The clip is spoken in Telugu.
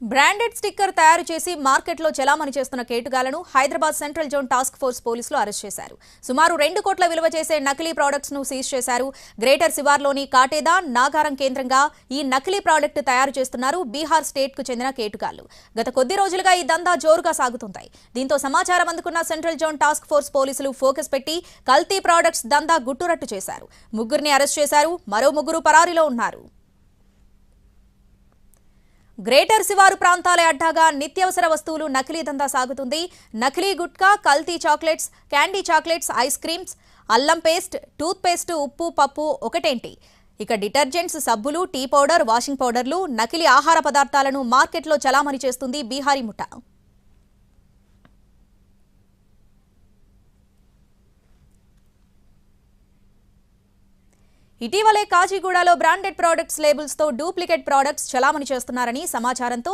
బ్రాండెడ్ స్టిక్కర్ తయారు చేసి మార్కెట్లో చెలామణి చేస్తున్న కేటుగాలను Hyderabad central zone task force పోలీసులు అరెస్ట్ చేశారు. సుమారు రెండు కోట్ల విలువ చేసే నకిలీ ప్రోడక్ట్స్ను సీజ్ చేశారు. గ్రేటర్ శివార్లోని కాటేదా నాగారం కేంద్రంగా ఈ నకిలీ ప్రోడక్ట్ తయారు చేస్తున్నారు బీహార్ స్టేట్కు చెందిన కేటుగాళ్ళు గత కొద్ది రోజులుగా ఈ దందా జోరుగా సాగుతుంటాయి దీంతో సమాచారం అందుకున్న సెంట్రల్ జోన్ టాస్క్ ఫోర్స్ పోలీసులు ఫోకస్ పెట్టి కల్తీ ప్రోడక్ట్స్ దందా గుట్టురట్టు చేశారు. ముగ్గురిని అరెస్ట్ చేశారు. మరో ముగ్గురు పరారీలో ఉన్నారు. గ్రేటర్ శివారు ప్రాంతాలే అడ్డాగా నిత్యావసర వస్తువులు నకిలీ దందా సాగుతుంది. నకిలీ గుట్కా కల్తీ chocolates candy chocolates ice creams అల్లం పేస్ట్ టూత్ పేస్ట్ ఉప్పు పప్పు ఒకటేంటి? ఇక డిటర్జెంట్స్ సబ్బులు టీ పౌడర్ వాషింగ్ పౌడర్లు నకిలీ ఆహార పదార్థాలను మార్కెట్లో చలామణి చేస్తుంది బీహారీ ముఠా. ఇటీవలే కాచిగూడలో బ్రాండెడ్ ప్రొడక్ట్స్ లేబుల్స్తో డూప్లికేట్ ప్రొడక్ట్స్ చలామణి చేస్తున్నారని సమాచారంతో